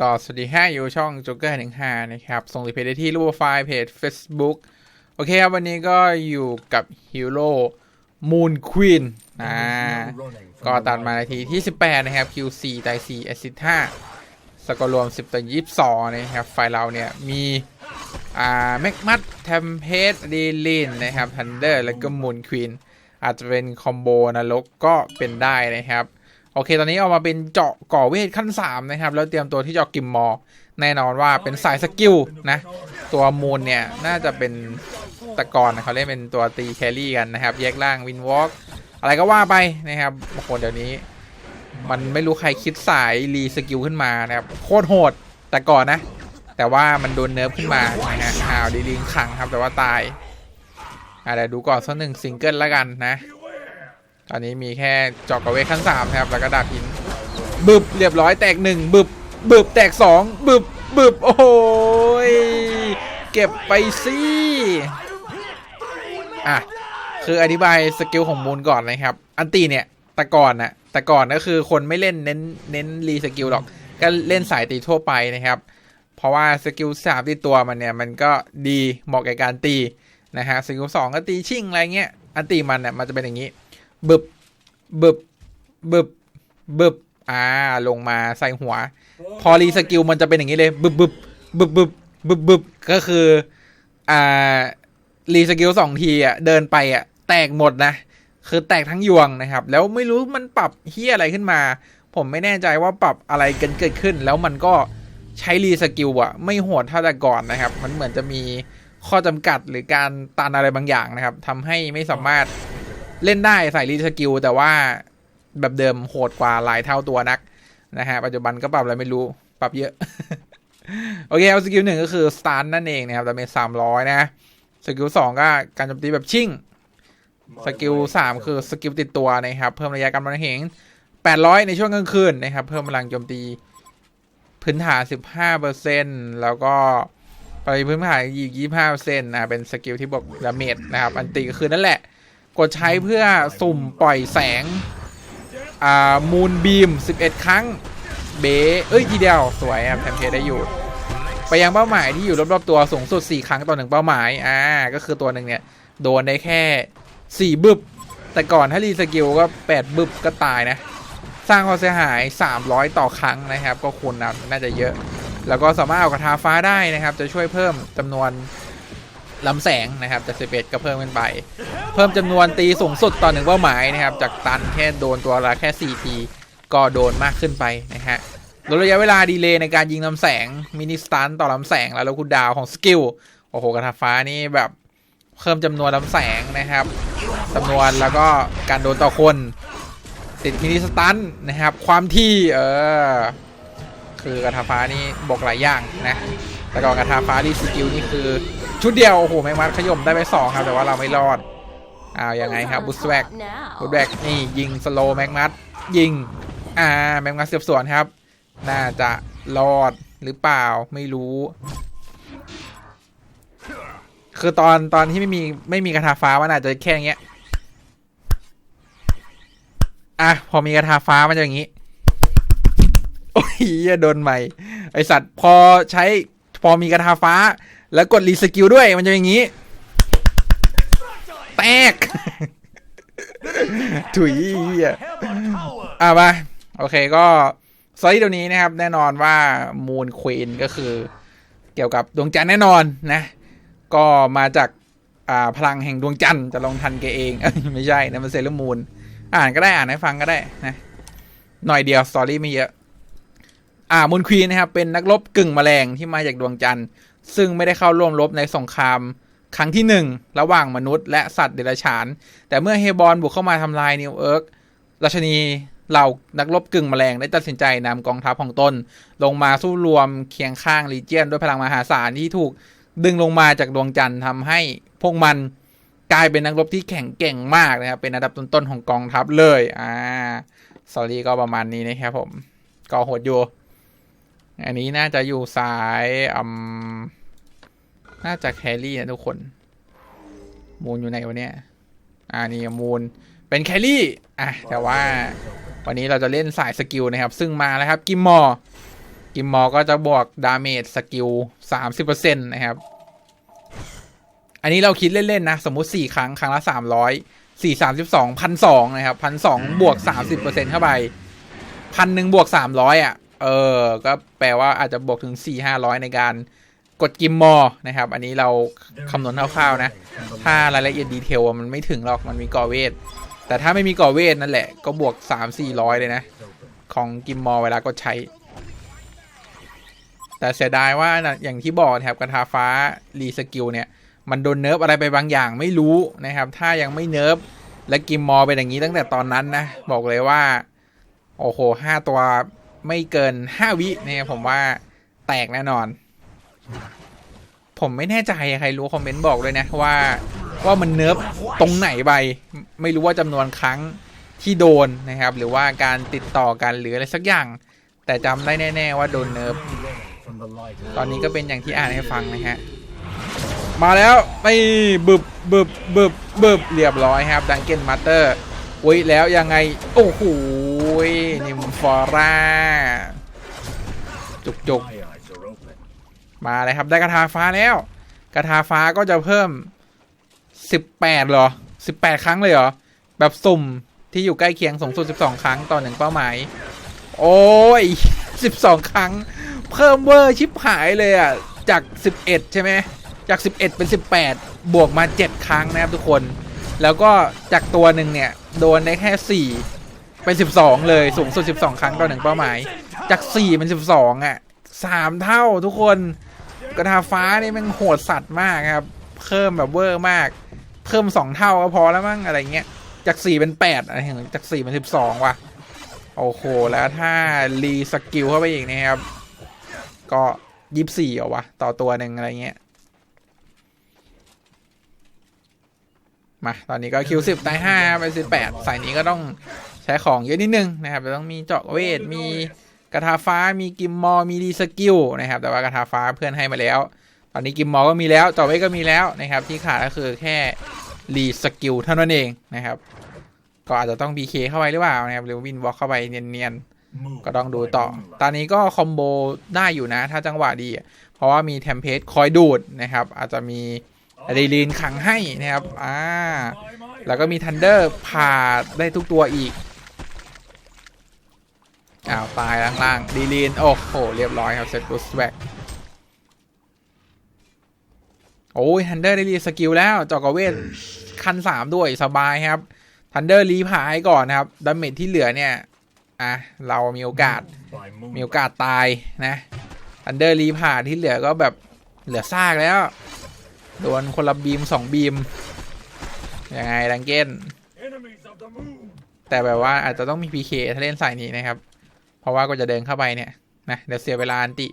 ก็สวัสดีห้าอยู่ช่อง Joker หนึ่งห้านะครับ ส่งรีเพจได้ที่รูปไฟล์เพจ Facebook โอเคครับ วันนี้ก็อยู่กับฮีโร่มูนควีนอ่าก็ตัดมานาทีที่ 18 นะครับ Q4 ตาย4 a s s i s t 5สกอร์รวม 10ต่อ22 นะครับ ไฟล์เราเนี่ยมีอ่าแม็กมัดแทมเพสดีลินนะครับทันเดอร์แล้วก็มูนควีนอาจจะเป็นคอมโบนรกก็เป็นได้นะครับ โอเค ตอนนี้เอามาเป็นเจาะก่อเวทขั้น 3 นะครับ แล้วเตรียมตัวที่จะกิมมอร์แน่นอนว่าเป็นสายสกิลนะ ตัวมูนเนี่ย น่าจะเป็นตะกอนนะเขาเล่นเป็นตัวตีแครี่กันนะครับ แยกล่างวินวอล์กอะไรก็ว่าไปนะครับโอ้โหเดี๋ยวนี้ มันไม่รู้ใครคิดสายรีสกิลขึ้นมานะครับ โคตรโหดแต่ก่อนนะ แต่ว่ามันโดนเนิร์ฟขึ้นมานะฮะอ้าวดีลิงขังครับแต่ว่าตายอ่าเดี๋ยวดูก่อนสักหนึ่งซิงเกิลแล้วกันนะ ตอนนี้มีแค่จอกกระเวขั้นสามนะครับ แล้วก็ดาบหินบึบเรียบร้อยแตกหนึ่งบึบบึบแตกสองบึบบึบโอ้ยเก็บไปสิอะคืออธิบายสกิลของมูลก่อนนะครับ อันตีเนี่ยแต่ก่อนนะแต่ก่อนก็คือคนไม่เล่นเน้นเน้นรีสกิลหรอก ก็เล่นสายตีทั่วไปนะครับ เพราะว่าสกิลสามที่ตัวมันเนี่ยมันก็ดีเหมาะกับการตีนะฮะสกิลสองก็ตีชิ่งอะไรเงี้ยอันตีมันเนี่ยมันจะเป็นอย่างนี้ บึบบึบบึบบึบอ่า ลงมาใส่หัว พอรีสกิลมันจะเป็นอย่างนี้เลยบึบบึบบึบบึบบึบบึบก็คือ อ่ารีสกิลสองทีอะเดินไปอะ แตกหมดนะ คือแตกทั้งยวงนะครับ แล้วไม่รู้มันปรับเฮียอะไรขึ้นมา ผมไม่แน่ใจว่าปรับอะไรกันเกิดขึ้น แล้วมันก็ใช้รีสกิลอะ ไม่โหดเท่าแต่ก่อนนะครับ มันเหมือนจะมีข้อจำกัดหรือการตันอะไรบางอย่างนะครับทำให้ไม่สามารถ เล่นได้ใส่รีสกิลแต่ว่าแบบเดิมโหดกว่าหลายเท่าตัวนักนะฮะปัจจุบันก็ปรับอะไรไม่รู้ ปรับเยอะ โอเคเอาสกิลหนึ่งก็คือสตาร์นั่นเองนะครับดาเมจสามร้อยนะสกิลสองก็การโจมตีแบบชิ่งสกิลสามคือสกิลติดตัวนะครับ เพิ่มระยะการมองเห็นแปดร้อยในช่วงกลางคืนนะครับ เพิ่มพลังโจมตีพื้นฐานสิบห้าเปอร์เซ็นแล้วก็ไปพื้นฐานอีกยี่ห้าเปอร์เซ็นต์นะเป็นสกิลที่บอกดาเมจนะครับ อันตีก็คือนั่นแหละ กดใช้เพื่อสุ่มปล่อยแสง อ่า มูนบีม 11 ครั้ง เบเอ้ยทีเดียว สวยครับแทมเพได้อยู่ ไปยังเป้าหมายที่อยู่รอบๆตัวสูงสุด 4 ครั้งต่อหนึ่งเป้าหมาย อ่า ก็คือตัวหนึ่งเนี่ย โดนได้แค่ 4 บึบ แต่ก่อนถ้ารีสกิลก็ 8 บึบก็ตายนะ สร้างความเสียหาย 300 ต่อครั้งนะครับ ก็คูณนะน่าจะเยอะ แล้วก็สามารถเอากระทาฟ้าได้นะครับ จะช่วยเพิ่มจำนวน ลำแสงนะครับจาก11ก็เพิ่มขึ้นไป เพิ่มจำนวนตีสูงสุดต่อหนึ่งเป้าหมายนะครับ จากตันแค่โดนตัวละแค่ 4 ที ก็โดนมากขึ้นไปนะฮะลดระยะเวลาดีเลย์ในการยิงลำแสงมินิสตันต่อลำแสงแล้วลดคูลดาวของสกิลโอ้โหกระทาฟ้านี่แบบเพิ่มจำนวนลำแสงนะครับจำนวนแล้วก็การโดนต่อคน ติดมินิสตันนะครับ ความที่เออคือกระทาฟ้านี่บอกหลายอย่างนะ แต่ก่อนกระทาฟ้าดีสกิลนี่คือ ชุดเดียวโอ้โหแมงมัดขย่มได้ไปสองครับแต่ว่าเราไม่รอดอ้าวยังไงครับบุสแวกบุสแวกนี่ยิงสโลแมงมัดยิงอ่าแมงมัดเสียบสวนครับ น่าจะรอดหรือเปล่าไม่รู้ คือตอนตอนที่ไม่มีไม่มีกระทาฟ้ามันอาจจะแค่อย่างเงี้ยอะพอมีกระทาฟ้ามันจะอย่างงี้ โอ้ยโดนใหม่ ไอสัตว์พอใช้ พอมีกระทาฟ้า แล้วกดรีสกิลด้วยมันจะอย่างนี้ แตก ถุยอะอะมาโอเคก็สไลด์ตัวนี้นะครับ แน่นอนว่ามูนควีนก็คือ เกี่ยวกับดวงจันทร์แน่นอนนะ ก็มาจากอ่าพลังแห่งดวงจันทร์จะลองทันแกเอง ไม่ใช่นะมันเซเลอร์มูน อ่านก็ได้อ่านให้ฟังก็ได้นะ หน่อยเดียวสตอรี่ไม่เยอะ อ่ามูนควีนนะครับเป็นนักรบกึ่งแมลงที่มาจากดวงจันทร์ ซึ่งไม่ได้เข้าร่วมรบในสงครามครั้งที่หนึ่งระหว่างมนุษย์และสัตว์เดรัจฉาน แต่เมื่อเฮบอลบุกเข้ามาทำลายนิวเอิร์กราชนีเหล่านักรบกึ่งแมลงได้ตัดสินใจนำกองทัพของตน ลงมาสู้รวมเคียงข้างลีเจียนด้วยพลังมหาศาลที่ถูกดึงลงมาจากดวงจันทร์ทำให้พวกมันกลายเป็นนักรบที่แข็งเก่งมากนะครับ เป็นอันดับต้นๆของกองทัพเลย อ่าสอรี่ก็ประมาณนี้นะครับผม ก็โหดอยู่ อันนี้น่าจะอยู่สายอืมน่าจะแครี่นะทุกคน มูลอยู่ไหนวะเนี่ยอ่านี่มูลเป็นแครี่อะแต่ว่าวันนี้เราจะเล่นสายสกิลนะครับ ซึ่งมาแล้วครับ กิมมอร์กิมมอร์ก็จะบวกดาเมจสกิลสามสิบเปอร์เซ็นต์นะครับ อันนี้เราคิดเล่น ๆ นะ สมมุติสี่ครั้ง ครั้งละสามร้อยสี่สามสิบสองพันสองนะครับพันสองบวกสามสิบเปอร์เซ็นเข้าไปพันหนึ่งบวกสามร้อยอะ เออ ก็แปลว่าอาจจะบวกถึงสี่ห้าร้อยในการกดกิมมอร์นะครับ อันนี้เราคำนวณคร่าวๆนะ ถ้ารายละเอียดดีเทลมันไม่ถึงหรอกมันมีก่อเวท แต่ถ้าไม่มีก่อเวทนั่นแหละก็บวกสามสี่ร้อยเลยนะ ของกิมมอร์เวลากดใช้ แต่เสียดายว่านะอย่างที่บอกนะครับกระทาฟ้ารีสกิลเนี่ย มันโดนเนิร์ฟอะไรไปบางอย่างไม่รู้นะครับ ถ้ายังไม่เนิร์ฟและกิมมอร์เป็นอย่างนี้ตั้งแต่ตอนนั้นนะ บอกเลยว่า โอ้โหห้าตัว ไม่เกินห้าวิเนี่ยผมว่าแตกแน่นอน ผมไม่แน่ใจใครรู้คอมเมนต์บอกเลยนะว่าว่ามันเนิร์ฟตรงไหนไป ไม่รู้ว่าจำนวนครั้งที่โดนนะครับ หรือว่าการติดต่อกันหรืออะไรสักอย่าง แต่จำได้แน่ ๆ ว่าโดนเนิร์ฟตอนนี้ก็เป็นอย่างที่อ่านให้ฟังนะฮะมาแล้วไม่บึบบึบบึบบึบเรียบร้อยครับดังเกนมาเตอร์ อุ้ยแล้วยังไง โอ้โหนิมฟอร่า จุกจุกมาเลยครับได้กระทาฟ้าแล้ว กระทาฟ้าก็จะเพิ่ม 18เหรอ 18 ครั้งเลยเหรอ แบบสุ่มที่อยู่ใกล้เคียงสูงสุด 12 ครั้งต่อหนึ่งเป้าหมาย โอ้ย 12 ครั้ง เพิ่มเวอร์ชิบหายเลยอะ จาก 11 ใช่ไหมจาก 11 เป็น 18 บวกมา 7 ครั้งนะครับทุกคน แล้วก็จากตัวหนึ่งเนี่ย โดนได้แค่ 4 เป็น 12 เลยสูงสุด 12 ครั้งต่อหนึ่งเป้าหมาย จาก 4 เป็น 12 อะ 3 เท่าทุกคนกระทาฟ้านี่มันโหดสัตว์มากครับ เพิ่มแบบเวอร์มาก เพิ่ม 2 เท่าก็พอแล้วมั้งอะไรเงี้ย จาก 4 เป็น 8 อะไรอย่างเงี้ยจาก 4 เป็น 12 ว่ะ โอ้โห แล้วถ้ารีสกิลเข้าไปอีกนะครับ ก็ยี่สี่เอาวะ ต่อตัวหนึ่งอะไรเงี้ย มาตอนนี้ก็คิวสิบตายห้าไปสิบแปดสายนี้ก็ต้องใช้ของเยอะนิดนึงนะครับจะต้องมีเจาะเวทมีกระทาฟ้ามีกิมมอร์มีรีสกิลนะครับ แต่ว่ากระทาฟ้าเพื่อนให้มาแล้ว ตอนนี้กิมมอร์ก็มีแล้วเจาะเวทก็มีแล้วนะครับ ที่ขาดก็คือแค่รีสกิลเท่านั้นเองนะครับ ก็อาจจะต้อง BK เคเข้าไปหรือเปล่านะครับหรือวินวอล์กเข้าไปเนียนๆก็ต้องดูต่อ ตอนนี้ก็คอมโบได้อยู่นะ ถ้าจังหวะดี เพราะว่ามีเทมเพลตคอยดูดนะครับ อาจจะมี อะดรีลีนขังให้นะครับ อ่า แล้วก็มีทันเดอร์ผ่าได้ทุกตัวอีก อ้าว ตายล่างล่างดีลีน โอ้โห เรียบร้อยครับเซตบูสแบกโอ้ยทันเดอร์ได้รีสกิลแล้ว จอกเวทคันสามด้วยสบายครับทันเดอร์รีพายก่อนนะครับดาเมจที่เหลือเนี่ย อะ เรามีโอกาส มีโอกาสตายนะทันเดอร์รีผ่าที่เหลือก็แบบเหลือซากแล้ว โดนคนละบีมสองบีม ยังไงดังเก้น แต่แบบว่าอาจจะต้องมี PK ถ้าเล่นสายนี้นะครับ เพราะว่าก็จะเดินเข้าไปเนี่ยนะเดี๋ยวเสียเวลาอันติ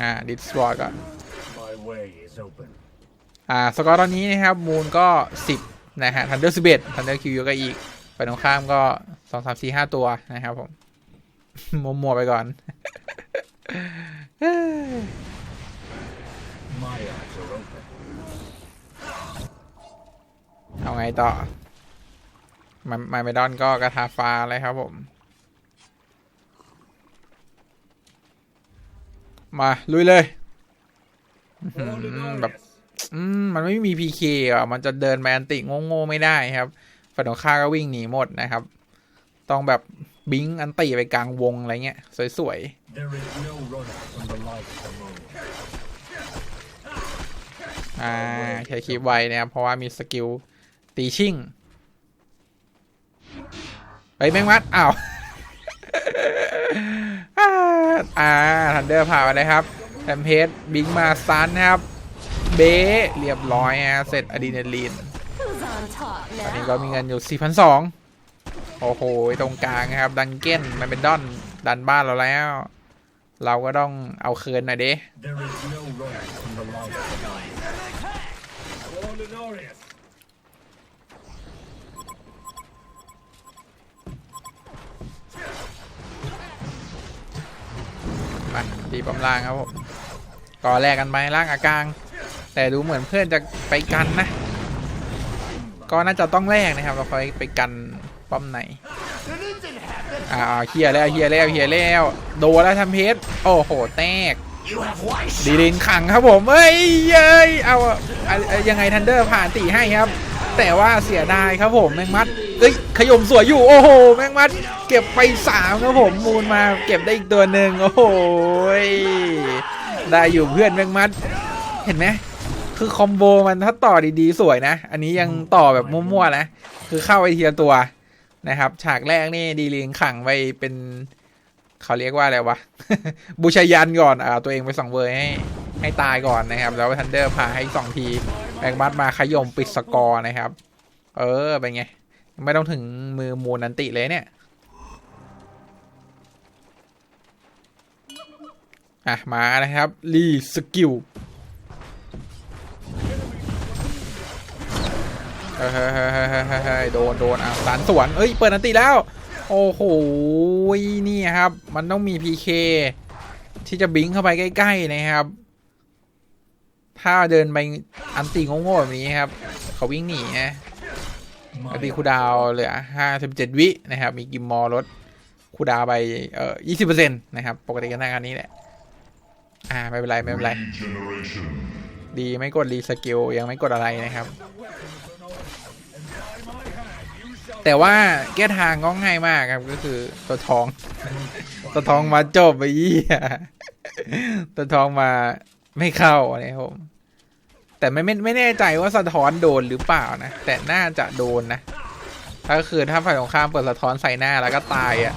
อ่าดิสวอร์ก่อน อ่าสกอร์ตอนนี้นะครับมูลก็ 10 นะฮะทันเดอร์สิบเอ็ดทันเดอร์คิวก็อีกไปตรงข้ามก็สองสามสี่ห้าตัวนะครับผมมัวๆไปก่อน เอาไงต่อ มามาเมดอนก็กระทาฟ้าเลยครับผม มาลุยเลยอื้อหือแบบอืมมันไม่มีพีเคอะ มันจะเดินไปอันติโง่ๆไม่ได้ครับฝันของข้าก็วิ่งหนีหมดนะครับ ต้องแบบบิงอันติไปกลางวงอะไรเงี้ย สวยๆ อ่าใช้คลิปไวนะครับเพราะว่ามีสกิลตีชิ่งไปแมงมัดอ้าวอ่าทันเดอร์ผ่านไปเลยครับแทมเพสบิงมาซันนะครับ เบะเรียบร้อยฮะเสร็จอะดรีนาลีน Who's on top ตอนนี้ now? ก็มีเงินอยู่ 4,200 โอ้โห ตรงกลางนะครับ ดันเก้นมันเป็นดอน ดันบ้านเราแล้ว เราก็ต้องเอาคืนหน่อยเด้ ตีปั๊มล่างครับผมก่อแรกกันไปล่างอากลาง แต่ดูเหมือนเพื่อนจะไปกันนะ ก็น่าจะต้องแลกนะครับ เราคอยไปกันป้อมไหนอ่าเคลียแล้วเคลียแล้วเคลียแล้ว โดนแล้วทำเพชรโอ้โห แตกดีลินขังครับผมเอ้ยเอ้ยเอายังไงทันเดอร์ผ่านตีให้ครับ แต่ว่าเสียดายครับผมแมงมัด เอ้ยขยมสวยอยู่โอ้โหแมงมัดเก็บไปสามครับผมมูลมาเก็บได้อีกตัวหนึ่งโอ้โหได้อยู่เพื่อนแมงมัดเห็นไหมคือคอมโบมันถ้าต่อดีๆ สวยนะ อันนี้ยังต่อแบบมั่วๆนะ คือเข้าไปทีละตัวนะครับ ฉากแรกนี่ดีลิงขังไปเป็นเขาเรียกว่าอะไรวะ บูชายันก่อนอ่าตัวเองไปสองเวอร์ให้ให้ตายก่อนนะครับ แล้วทันเดอร์พาให้สองทีแบงบัตมาขยมปิดสกอร์นะครับ เออเป็นไง ไม่ต้องถึงมือมูนันติเลยเนี่ย อะ มานะครับ รีสกิลเฮ้ยเฮ้ยเฮ้ยเฮ้ยเฮ้ยเฮ้ยเฮ้ยโดน โดนอะสารสวน เอ้ย เปิดนันติแล้ว โอ้โห นี่ครับ มันต้องมี PK ที่จะบิงเข้าไปใกล้ ๆ นะครับ ถ้าเดินไปอันตีโง่ๆแบบนี้ครับ เขาวิ่งหนีนะ อันตีคูดาวเหลือ57วินะครับ มีกิมมอลดคูดาวไปเอ่อ20%นต์นะครับ ปกติก็หน้าการนี้แหละ อ่า ไม่เป็นไร ไม่เป็นไร ดีไม่กดรีสกิลยังไม่กดอะไรนะครับ แต่ว่าแก้ทางก็ง่ายมากครับ ก็คือตัวทอง ตัวทองมาจบไปยี่ตัวทองมาไม่เข้านะครับผม แต่ไม่ไม่ไม่แน่ใจว่าสะท้อนโดนหรือเปล่านะ แต่น่าจะโดนนะก็คือถ้าฝ่ายตรงข้ามเปิดสะท้อนใส่หน้าแล้วก็ตายอะ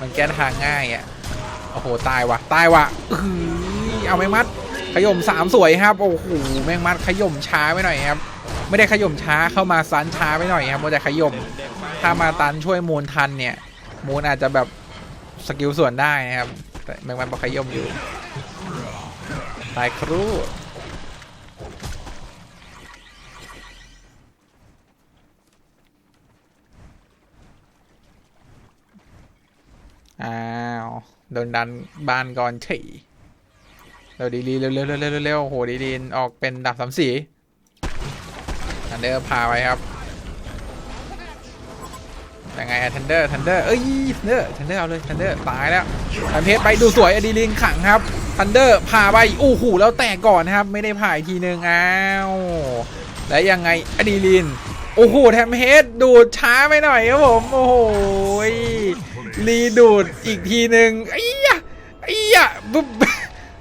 มันแก้ทางง่ายอะ โอ้โหตายวะตายวะอื้ออเอาแมงมัดขย่มสามสวยครับ โอ้โหแมงมัดขย่มช้าไปหน่อยครับ ไม่ได้ขย่มช้าเข้ามาซันช้าไปหน่อยครับมันจะขย่มถ้ามาตันช่วยมูลทันเนี่ย มูลอาจจะแบบสกิลส่วนได้นะครับ แต่แมงมันบอกขย่มอยู่ตายครู่ อ้าวโดนดันบ้านก่อนเฉยเร็วดีเร็วเร็วๆเร็วๆเร็วๆโหดีดีนออกเป็นดับสามสีทันเดอร์พาไว้ครับยังไงอะทันเดอร์ทันเดอร์เอ้ยทันเดอร์ทันเดอร์เอาเลยทันเดอร์ตายแล้วทันเพชรไปดูสวยอดีลินขังครับทันเดอร์พาไปโอ้โหแล้วแตกก่อนนะครับ ไม่ได้ผ่าอีกทีนึงอ้าวแล้วยังไงอดีลินโอ้โหแทมเพชรดูดช้าไปหน่อยครับผมโอ้โห รีดูดอีกทีหนึ่งไอ้ยะไอ้ยะปุ๊บ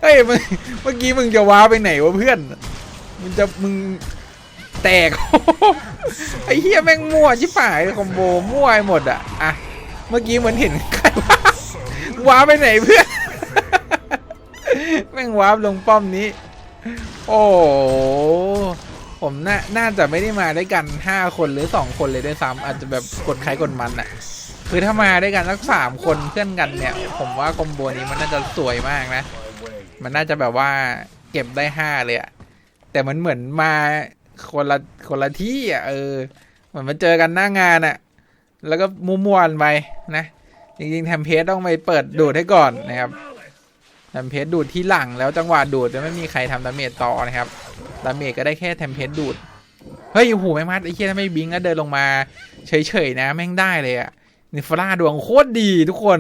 เฮ้ยมึงเมื่อกี้มึงจะว้าไปไหนวะเพื่อน มึงจะมึงแตก ไอ้เฮียแม่งมั่วชิบหายคอมโบมั่วไปหมดอะอะเมื่อกี้เหมือนเห็นใครว้าว้าไปไหนเพื่อน แม่งว้าลงป้อมนี้ โอ้ผมน่าน่าจะไม่ได้มาด้วยกันห้าคนหรือสองคนเลยด้วยซ้ำอาจจะแบบกดใครกดมันอะ คือถ้ามาด้วยกันสักสามคนเพื่อนกันเนี่ย ผมว่าคอมโบนี้มันน่าจะสวยมากนะ มันน่าจะแบบว่าเก็บได้ห้าเลยอะแต่มันเหมือนมาคนละคนละที่อะเออเหมือนมาเจอกันหน้างานอะแล้วก็มั่วๆไปนะ จริงๆแทมเพสต้องไปเปิดดูดให้ก่อนนะครับแทมเพสดูดที่หลังแล้วจังหวะดูดจะไม่มีใครทำดาเมจต่อนะครับดาเมจก็ได้แค่แทมเพสดูดเฮ้ยโอ้โหแม่งมัดไอ้เคียถ้าไม่บิงก็เดินลงมาเฉยๆนะแม่งได้เลยอะ นิฟลาดวงโคตรดีทุกคน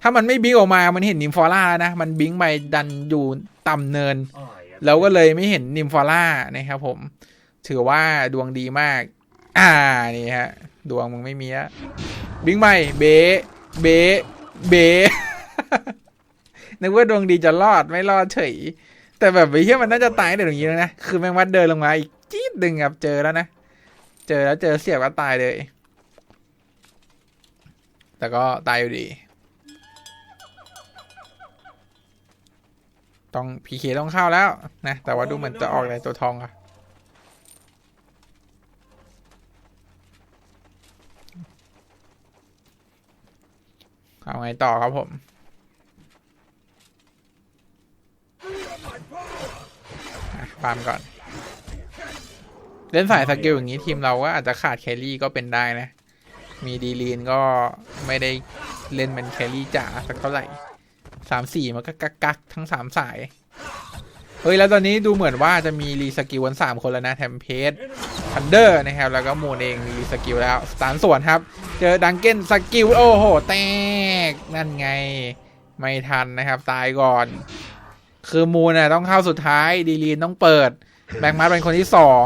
ถ้ามันไม่บิงออกมา มันเห็นนิมฟอร่าแล้วนะ มันบิงไปดันอยู่ต่ำเนิน I am เราก็เลยไม่เห็นนิมฟอร่านะครับผม ถือว่าดวงดีมาก อ่า นี่ฮะ ดวงมึงไม่มีอะบิงใหม่เบะเบะเบะนึกว่าดวงดีจะรอดไม่รอดเฉย แต่แบบไอ้เหี้ยมันน่าจะตายแต่ตรงนี้แล้วนะ คือแมงวัดเดินลงมาอีกจี๊ดหนึ่งครับเจอแล้วนะ เจอแล้วเจอเสียบก็ตายเลย แต่ก็ตายอยู่ดี ต้องพีเคต้องเข้าแล้วนะ แต่ว่าดูเหมือนจะออกในตัวทองอะเอาไงต่อครับผมอะฟาร์มก่อน เล่นสายสกิลอย่างนี้ทีมเราก็อาจจะขาดแครี่ก็เป็นได้นะ มีดีลีนก็ไม่ได้เล่นเป็นแครี่จ๋าสักเท่าไหร่สามสี่มันก็กักกักทั้งสามสาย เฮ้ย แล้วตอนนี้ดูเหมือนว่าจะมีรีสกิลกันสามคนแล้วนะแทมเพสทันเดอร์นะครับ แล้วก็มูนเองรีสกิลแล้วสตานส่วนครับ เจอดังเก้นสกิล โอ้โห แตก นั่นไง ไม่ทันนะครับ ตายก่อน คือมูนน่ะต้องเข้าสุดท้ายดีลีนต้องเปิด แบงค์มาร์เป็นคนที่สอง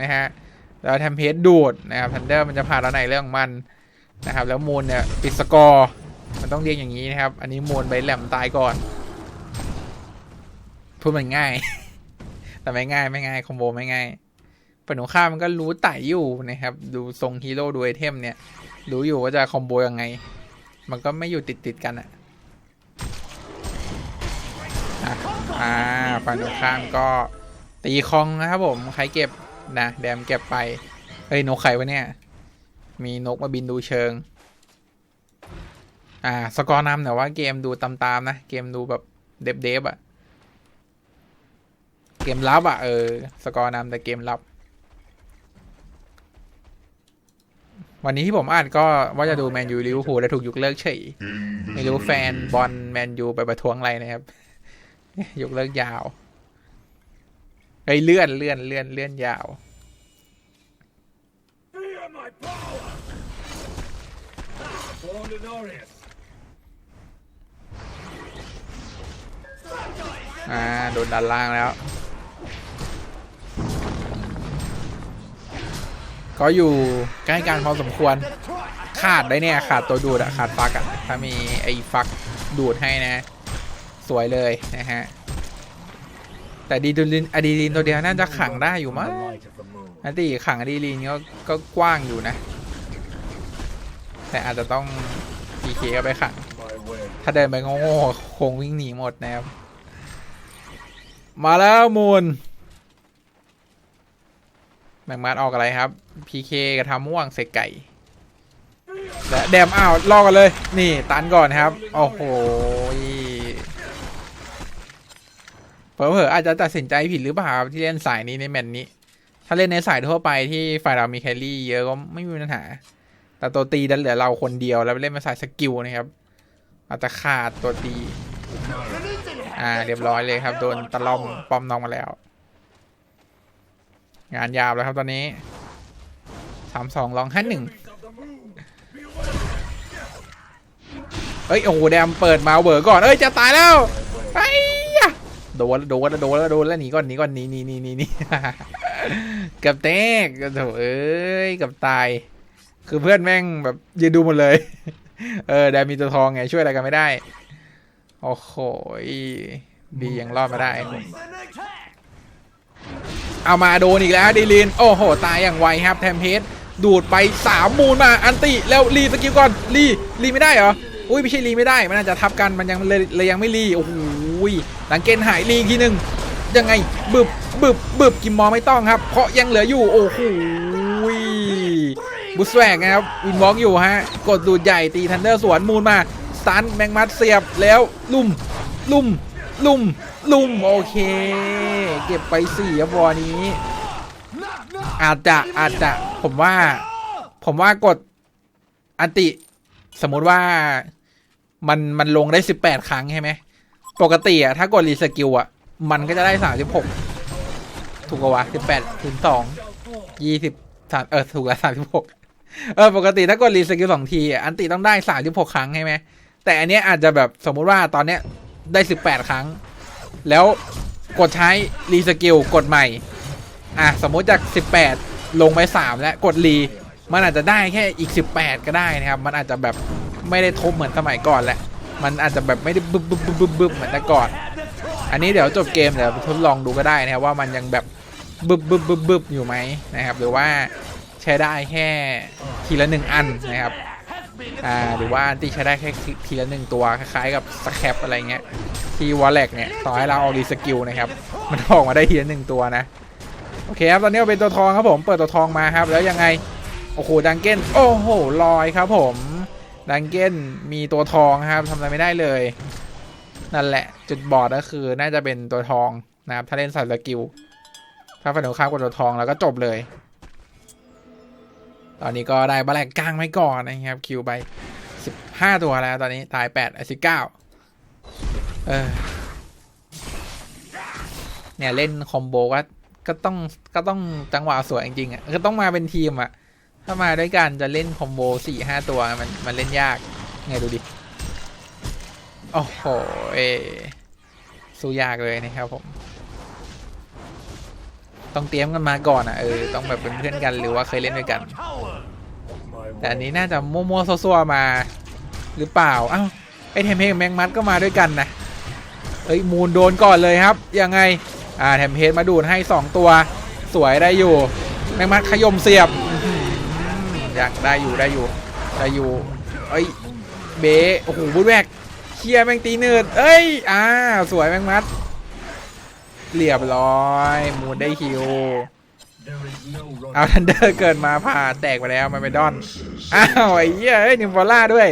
นะฮะแล้วแทมเพสดูดนะครับทันเดอร์มันจะผ่านแล้วไหนเรื่องมัน นะครับ แล้วมูนเนี่ยปิดสกอร์มันต้องเรียกอย่างนี้นะครับ อันนี้มูนไปแหลมตายก่อนพูดมันง่าย แต่ไม่ง่ายไม่ง่ายคอมโบไม่ง่ายฝั่งตรงข้ามันก็รู้ไต่อยู่นะครับ ดูทรงฮีโร่ดูไอเทมเนี่ย รู้อยู่ว่าจะคอมโบยังไง มันก็ไม่อยู่ติดติดๆกันอะอะอ่าฝั่งตรงข้ามก็ตีคองนะครับผม ใครเก็บนะแดมเก็บไป เฮ้ยนกไข่วะเนี่ย มีนกมาบินดูเชิง อ่า สกอร์นำแต่ว่าเกมดูตามๆนะ เกมดูแบบเดฟเดฟๆอะเกมลับอะเออ สกอร์นำแต่เกมลับ วันนี้ที่ผมอ่านก็ว่าจะดูแมนยูลิเวอร์พูลแล้วถูกยกเลิกเฉย ไม่รู้แฟนบอลแมนยูไปประท้วงอะไรนะครับ ยกเลิกยาวเฮ้ยเลื่อนเลื่อนเลื่อนเลื่อนยาว Fear my power! อ่า โดนดันล่างแล้ว ก็อยู่ใกล้กันพอสมควร ขาดได้เนี่ย ขาดตัวดูดอะขาดฟักอะถ้ามีไอ้ฟักดูดให้นะ สวยเลยนะฮะ แต่ดีดูลินอะดีลินตัวเดียวน่าจะขังได้อยู่มั้งอันตีขังอะดีลินก็ก็กว้างอยู่นะ แต่อาจจะต้อง PK ก็ไปขัง My way. ถ้าเดินไปโง่ๆคงวิ่งหนีหมดนะครับ มาแล้วมูลแมงมัดออกอะไรครับ PK กระทำม่วงเสกไก่และแดมอ้าวลอกกันเลย นี่ตันก่อนครับ โอ้โหเผลอๆอาจจะตัดสินใจผิดหรือเปล่าครับที่เล่นสายนี้ในแมตช์นี้ ถ้าเล่นในสายทั่วไปที่ฝ่ายเรามีแครี่เยอะก็ไม่มีปัญหา แต่ตัวตีดันเหลือเราคนเดียวแล้วเล่นมาสายสกิลนะครับอาจจะขาดตัวตี อ่าเรียบร้อยเลยครับ โดนตะล่อมปอมน้องมาแล้ว งานยาวแล้วครับตอนนี้สามสองลองห้าหนึ่งเอ้ยโอ้โหแดมเปิดมาเบอร์ก่อนเอ้ยจะตายแล้วไอ้ยะโดนโดนแล้วโดนแล้วโดนแล้วหนีก่อนหนีก่อนหนีหนีหนีหนีหนีกับแตกโถเอ้ยกับตาย คือเพื่อนแม่งแบบยืนดูหมดเลย เออแดมีตัวทองไงช่วยอะไรกันไม่ได้ โอ้โหดียังรอดมาได้ เอามาโดนอีกแล้วดีลิน โอ้โห ตายอย่างไวครับแทมเพสดูดไปสามมูลมาอันติแล้วรีสกิลก่อนรีรีไม่ได้เหรออุ้ยไม่ใช่รีไม่ได้ มันน่าจะทับกันมันยังเลยเลยยังไม่รีโอ้โหหลังเกณฑ์หายรีกทีหนึ่งยังไงบึบบึบบึบกิมมอไม่ต้องครับ เพราะยังเหลืออยู่โอ้โห บุสแวกนะครับวินวอลอยู่ฮะ กดดูดใหญ่ตีทันเดอร์สวนมูลมาสตันแมงมัดเสียบแล้วลุ่มลุ่มลุ่มลุ่มโอเค เก็บไปสี่ครับวอนี้ อาจจะอาจจะผมว่า ผมว่ากดอันติ สมมุติว่ามันมันลงได้สิบแปดครั้งใช่ไหมปกติอะถ้ากดรีสกิลอะมันก็จะได้สามสิบหกถูกกว่าสิบแปดถึงสองยี่สิบสามเออ ถูกล้วสามสิบหก เออปกติถ้ากดรีสกิลสองทีอันติต้องได้สามสิบหกครั้งใช่ไหมแต่อันเนี้ยอาจจะแบบสมมุติว่าตอนเนี้ยได้สิบแปดครั้ง แล้วกดใช้รีสกิลกดใหม่ อะสมมุติจาก18ลงไป3แล้วกดรีมันอาจจะได้แค่อีก18ก็ได้นะครับ มันอาจจะแบบไม่ได้ทบเหมือนสมัยก่อนแหละ มันอาจจะแบบไม่ได้บึบบึบบึบบึบบึบเหมือนแต่ก่อน อันนี้เดี๋ยวจบเกมเดี๋ยวทดลองดูก็ได้นะครับว่ามันยังแบบบึบบึบบึบบึบอยู่ไหมนะครับ หรือว่า ช้ได้แค่ทีละหนึ่งอันนะครับอ่าหรือว่าที่ใช้ได้แค่ทีละหนึ่งตัวคล้ายๆกับสแคปอะไรเงี้ยที่วอลเล็กเนี่ยต่อให้เราเอารีสกิลนะครับมันออกมาได้ทีละหนึ่งตัวนะโอเคครับตอนนี้เราเป็นตัวทองครับผมเปิดตัวทองมาครับ แล้วยังไงโอ้โหดังเก้นโอ้โหลอยครับผมดังเก้นมีตัวทองครับทำอะไรไม่ได้เลย นั่นแหละจุดบอดก็คือน่าจะเป็นตัวทองนะครับถ้าเล่นสายสกิลถ้าฝันหนูข้ามกดตัวทองแล้วก็จบเลย ตอนนี้ก็ได้บาแลกกลางไว้ก่อนนะครับคิวไป 15 ตัวแล้วตอนนี้ตาย8ไอซิ9เออเนี่ยเล่นคอมโบก็ก็ต้องก็ต้องจังหวะสวยจริงๆอะก็ต้องมาเป็นทีมอะ ถ้ามาด้วยกันจะเล่นคอมโบสี่ห้าตัวมันมันเล่นยากไงดูดิ โอ้โหเอสู้ยากเลยนะครับผม ต้องเตรียมกันมาก่อนอะเออต้องแบบเป็นเพื่อนกันหรือว่าเคยเล่นด้วยกัน แต่อันนี้น่าจะมั่วๆซัวๆมา หรือเปล่าอ้าวไอเทมเพลแมงมัดก็มาด้วยกันนะเอ้ยมูนโดนก่อนเลยครับยังไงอ่าแถมเพจมาดูดให้ 2 ตัว สวยได้อยู่ แมงมัดขยมเสียบอยากได้อยู่ได้อยู่ได้อยู่เอ้ยเบะโอ้โหบูดแวกเคลียร์แมงตีเนืดเอ้ยอ่าสวยแมงมัด เรียบร้อยมูนได้คิวเอาทันเดอร์เกิดมาผ่าแตกไปแล้วมันไปดอน อ้าวไอ้เหี้ยนิมฟอล่าด้วย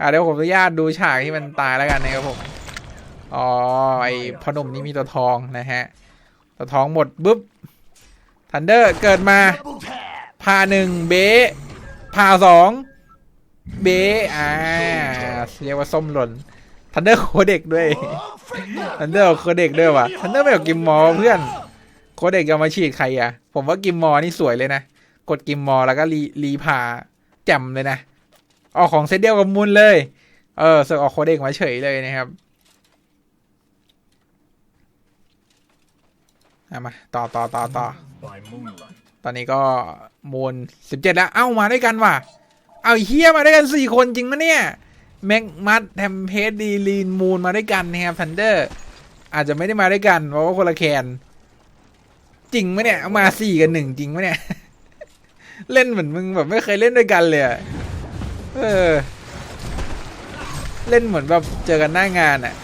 อ่าเดี๋ยวผมอนุญาตดูฉากที่มันตายแล้วกันนะครับผม อ๋อไอ้พอหนมนี่มีตัวทองนะฮะ ตัวทองหมดปุ๊บทันเดอร์เกิดมาพาหนึ่งเบะพาสองเบอ่าเรียกว่าส้มหล่น ทันเดอร์โคเด็กด้วยทันเดอร์โคเด็กด้วยว่ะทันเดอร์ไม่เอากิมมอเพื่อนโคเด็กเอามาฉีดใครอะ ผมว่ากิมมอนี่สวยเลยนะ กดกิมมอแล้วก็รีรีพาแจ่มเลยนะ ออกของเซตเดียวกับมุนเลย เออเสือกออกโคเด็กมาเฉยเลยนะครับเอามาต่อต่อต่อต่อตอนนี้ก็มูลสิบเจ็ดแล้ว เอ้ามาด้วยกันว่ะ เอาเฮียมาด้วยกันสี่คนจริงมะเนี่ย แม็กมัดแทมเพสดีลีนมูลมาด้วยกันนะครับทันเดอร์อาจจะไม่ได้มาด้วยกัน เพราะว่าคนละแคนจริงไหมเนี่ยเอามาสี่กันหนึ่งจริงไหมเนี่ย เล่นเหมือนมึงแบบไม่เคยเล่นด้วยกันเลยเออ เล่นเหมือนแบบเจอกันหน้างานอะ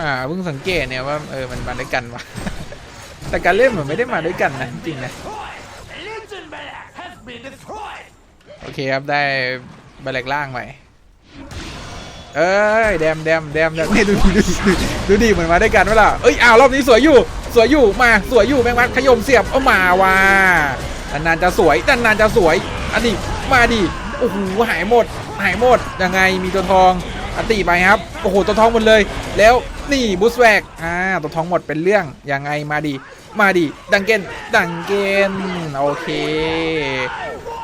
อ่าเพิ่งสังเกตเนี่ยว่าเออมันมาด้วยกันว่ะแต่การเล่นเหมือนไม่ได้มาด้วยกันนะจริงนะ โอเคครับได้ใบแหลกล่างใหม่เอ้ยแดมแดมแดมแดมนี่ดูดิดูดิดูดิดูดิเหมือนมาได้กันเวล่ะเอ้ยอ้าวรอบนี้สวยอยู่ สวยอยู่มาสวยอยู่แมงมัดขยมเสียบเอามาว่ะนานๆจะสวยนานๆจะสวยอันนี้มาดิโอ้โหหายหมด หายหมดยังไงมีตัวทองอตีไปครับโอ้โหตัวทองหมดเลย แล้วนี่บูสแวกอ่าตัวทองหมดเป็นเรื่องยังไงมาดิ มาดิดังเกนดังเกนโอเค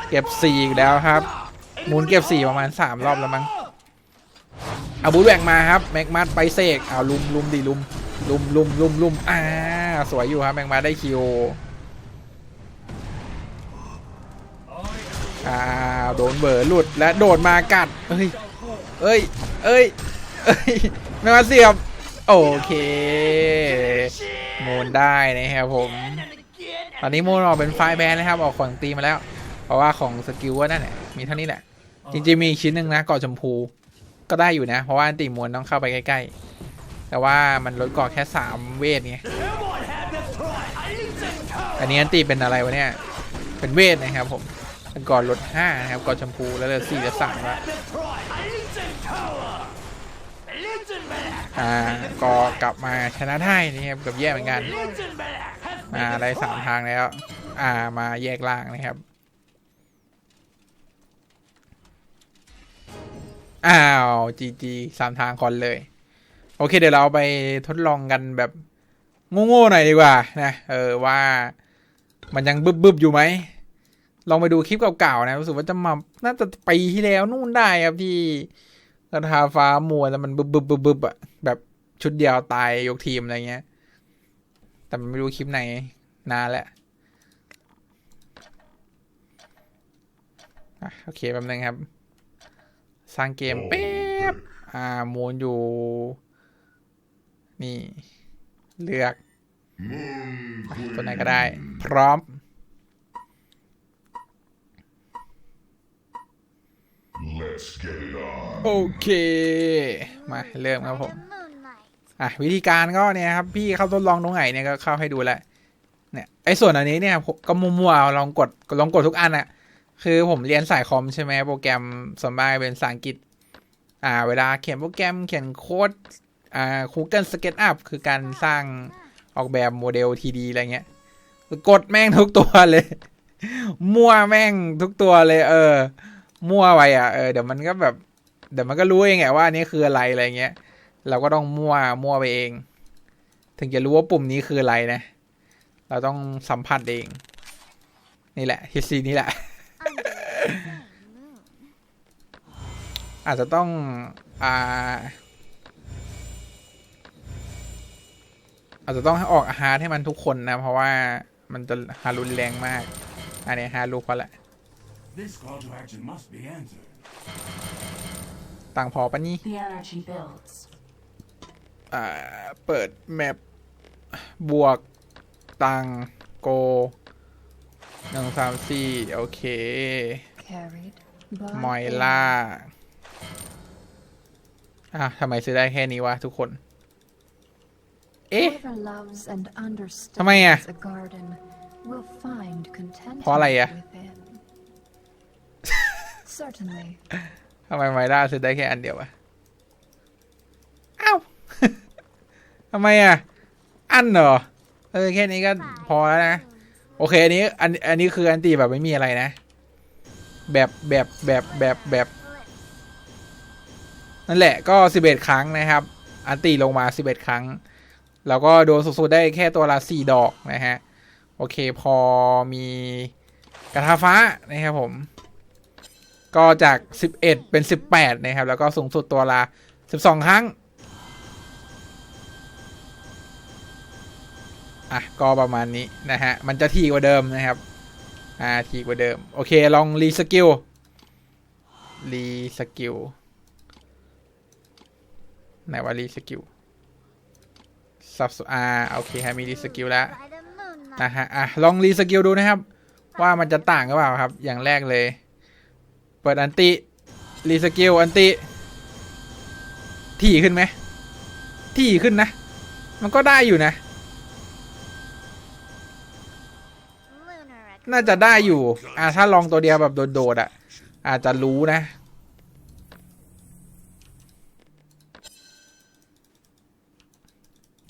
เก็บสี่อีกแล้วครับหมุนเก็บสี่ประมาณสามรอบแล้วมั้งเอาบูทแหวกมาครับแม็กมัดไปเสกเอาลุมลุมดิลุมลุมลุมลุมลุมอ่าสวยอยู่ครับแม็กมัดได้คิวอ้าโดนเบอร์หลุดและโดดมากัดเอ้ยเอ้ยเอ้ยเอ้ยแม็กมัดเสียบ โอเค มูนได้นะครับผม ตอนนี้มูนออกเป็นไฟล์แบนนะครับ ออกของตีมาแล้ว เพราะว่าของสกิลว่านั่นแหละมีเท่านี้แหละ จริงๆมีอีกชิ้นหนึ่งนะเกาะชมพูก็ได้อยู่นะ เพราะว่าอันติมวลต้องเข้าไปใกล้ๆ แต่ว่ามันลดเกาะแค่สามเวทไงอันนี้อันติเป็นอะไรวะเนี่ย เป็นเวทนะครับผมเป็นเกาะลดห้านะครับเกาะชมพูแล้วเหลือสี่เหลือสามละ อ่าก็กลับมาชนะได้นะครับเกับแย่เหมือนกันมาได้สามทางแล้ว อ่ามาแยกล่างนะครับ อ้าวจีจีสามทางก่อนเลย โอเคเดี๋ยวเราไปทดลองกันแบบโง่ๆหน่อยดีกว่านะเออว่ามันยังบึบๆอยู่ไหมลองไปดูคลิปเก่าๆนะรู้สึกว่าจะมาน่าจะปีที่แล้วนู่นได้ครับที่ กระทาฟ้ามัวแล้วมันบึบบึบบึบบึบอะแบบชุดเดียวตายยกทีมอะไรเงี้ย แต่มันไม่รู้คลิปไหนนานแล้วอะโอเคแป๊บนึงครับ สร้างเกมแป๊บอ่ามูนอยู่ นี่ เลือกอะตัวไหนก็ได้ พร้อม โอเค มาเริ่มครับผม อะวิธีการก็เนี่ยครับ พี่เข้าทดลองตรงไหนเนี่ยก็เข้าให้ดูแล้วเนี่ยไอ้ส่วนอันนี้เนี่ยก็มัวๆลองกดลองกดทุกอันอะคือผมเรียนสายคอมใช่ไหมโปรแกรมส่วนมากเป็นภาษาอังกฤษ อ่า เวลาเขียนโปรแกรมเขียนโค้ดอ่า Google SketchUp คือการสร้างออกแบบโมเดล 3D อะไรเงี้ยกดแม่งทุกตัวเลย มั่วแม่งทุกตัวเลย เออ มั่วไปอะเออเดี๋ยวมันก็แบบเดี๋ยวมันก็รู้เองแหละว่าอันนี้คืออะไรอะไรเงี้ย เราก็ต้องมั่วมั่วไปเอง ถึงจะรู้ว่าปุ่มนี้คืออะไรนะ เราต้องสัมผัสเอง นี่แหละฮิซีนี่แหละ อาจจะต้อง อ่า อาจจะต้องให้ออกฮาร์ดให้มันทุกคนนะ เพราะว่ามันจะฮารุนแรงมาก อันนี้ฮารุพอละ This call to action must be answered. ต่างพอปะนี่ The energy builds. อ่า เปิดแมปบวกตังโกหนึ่งสามสี่โอเค Carried by มอยล่า อะทำไมซื้อได้แค่นี้วะทุกคน เอ๊ะ Whoever loves and ทำไมอะ understands a garden will find contentment เพราะอะไรอะ within. Certainly, ทำไมไมล่าซื้อได้แค่อันเดียววะอ้าวทำไมอะอันเหรอ เออแค่นี้ก็พอแล้วนะ โอเคอันนี้อันอันนี้คืออันตีแบบไม่มีอะไรนะ แบบแบบแบบแบบแบบนั่นแหละก็สิบเอ็ดครั้งนะครับ อันตีลงมาสิบเอ็ดครั้ง แล้วก็โดนสุดๆได้แค่ตัวละสี่ดอกนะฮะ โอเคพอมีกระทาฟ้านะครับผม ก็จากสิบเอ็ดเป็นสิบแปดนะครับ แล้วก็สูงสุดตัวละสิบสองครั้ง อะ ก็ประมาณนี้นะฮะ มันจะทีกว่าเดิมนะครับ อ่า ทีกว่าเดิม โอเค ลองรีสกิล รีสกิล ไหนว่ารีสกิลซับอ่า โอเคฮะมีรีสกิลแล้ว นะฮะ อะ ลองรีสกิลดูนะครับ ว่ามันจะต่างหรือเปล่าครับ อย่างแรกเลย ปิดอันติรีสกิลอันติถี่ขึ้นไหมถี่ขึ้นนะ มันก็ได้อยู่นะ น่าจะได้อยู่ อ่าถ้าลองตัวเดียวแบบโดดๆอะ อาจจะรู้นะ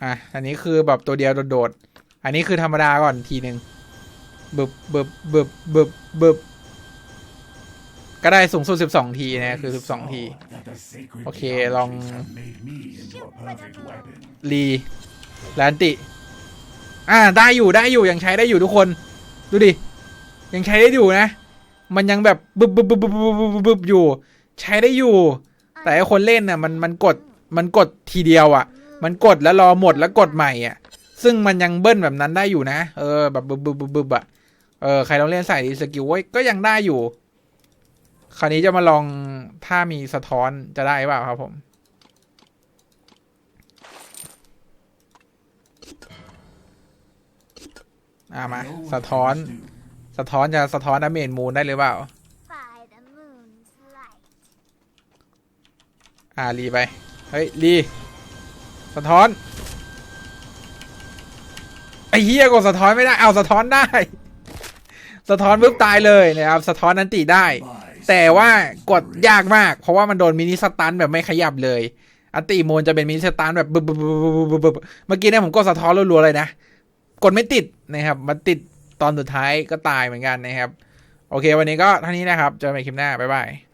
อะ อันนี้คือแบบตัวเดียวโดดๆ อันนี้คือธรรมดาก่อนทีหนึ่งบึบบึบบึบบึบบึบ ก็ได้สูงสุด 12 ทีนะ คือ 12 ที โอเค ลอง รีแลนติ อ่า ได้อยู่ได้อยู่ ยังใช้ได้อยู่ทุกคน ดูดิ ยังใช้ได้อยู่นะ มันยังแบบบึบบึบบึบบึบบึบอยู่ ใช้ได้อยู่ แต่คนเล่นน่ะ มันมันกดมันกดทีเดียวอะ มันกดแล้วรอหมดแล้วกดใหม่อะ ซึ่งมันยังเบิ้ลแบบนั้นได้อยู่นะ เออ แบบบึบบึบบึบอะ เออ ใครลองเล่นใส่สกิลไว้ก็ยังได้อยู่ คราวนี้จะมาลองถ้ามีสะท้อนจะได้เปล่าครับผมอามา สะท้อน สะท้อนจะสะท้อนดาเมจมูลได้หรือเปล่า อ่า รีไป เฮ้ย รี สะท้อน ไอ้เฮียกดสะท้อนไม่ได้ เอาสะท้อนได้ สะท้อนปุ๊บตายเลยนะครับ สะท้อนนันติได้ แต่ว่ากดยากมาก เพราะว่ามันโดนมินิสตันแบบไม่ขยับเลยอันติมูลจะเป็นมินิสตันแบบบึบบึบบึบบึบบึบบึบเมื่อกี้เนี่ยผมกดสะท้อนรัวๆเลยนะ กดไม่ติดนะครับมันติดตอนสุดท้ายก็ตายเหมือนกันนะครับ โอเค วันนี้ก็เท่านี้นะครับเจอกันใหม่คลิปหน้า บ๊ายบาย